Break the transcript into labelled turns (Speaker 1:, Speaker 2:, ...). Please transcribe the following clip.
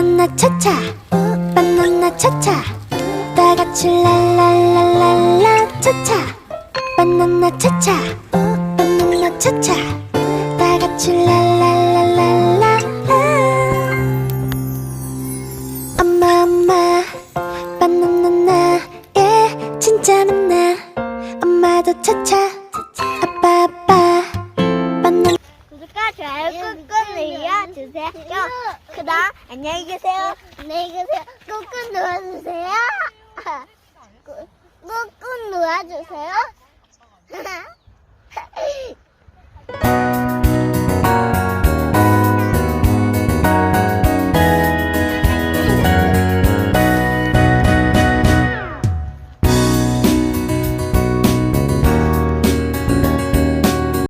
Speaker 1: 바나나 차차. 바나나 차차. 다 같이 랄랄랄랄라 차차. 바나나 차차. 바나나 차차. 다 같이 랄랄랄랄라. 엄마 엄마. 바나나 나예 진짜 많나. 엄마도 차차
Speaker 2: 좋아요 꾹꾹 눌러주세요. 그 다음 안녕히 계세요. 안녕히 계세요. 꾹꾹 눌러주세요. 꾹꾹 눌러주세요.